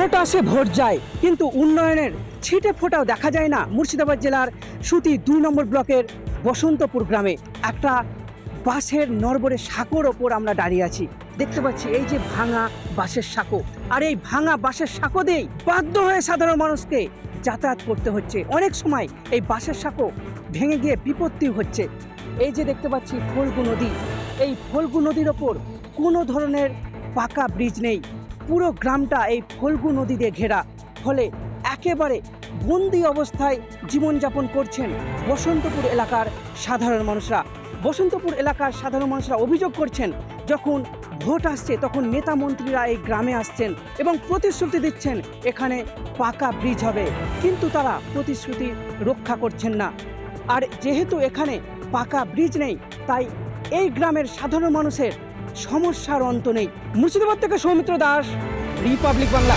Vote আসে vote যায়, কিন্তু উন্নয়নের ছিটে ফোটাও দেখা যায় না মুর্শিদাবাদ জেলার সুতি দুই নম্বর ব্লকের বসন্তপুর গ্রামে। একটা বাসের নরবরে সাঁকোর ওপর আমরা দাঁড়িয়ে আছি। দেখতে পাচ্ছি এই যে ভাঙা বাসের সাঁকো। আর এই ভাঙা বাসের সাঁকো দিয়েই বাধ্য হয়ে সাধারণ মানুষকে যাতায়াত করতে হচ্ছে। অনেক সময় এই বাসের সাঁকো ভেঙে গিয়ে বিপত্তি হচ্ছে। এই যে দেখতে পাচ্ছি ফল্গু নদী। এই ফল্গু নদীর ওপর কোনো ধরনের পাকা ব্রিজ নেই। পুরো গ্রামটা এই ফল্গু নদী দিয়ে ঘেরা। ফলে একেবারে বন্দি অবস্থায় জীবনযাপন করছেন বসন্তপুর এলাকার সাধারণ মানুষরা। বসন্তপুর এলাকার সাধারণ মানুষরা অভিযোগ করছেন, যখন ভোট আসছে তখন নেতা মন্ত্রীরা এই গ্রামে আসছেন এবং প্রতিশ্রুতি দিচ্ছেন এখানে পাকা ব্রিজ হবে। কিন্তু তারা প্রতিশ্রুতি রক্ষা করছেন না। আর যেহেতু এখানে পাকা ব্রিজ নেই, তাই এই গ্রামের সাধারণ মানুষের সমস্যার অন্ত নেই। মুর্শিদাবাদ থেকে সৌমিত্র দাস রিপাবলিক বাংলা।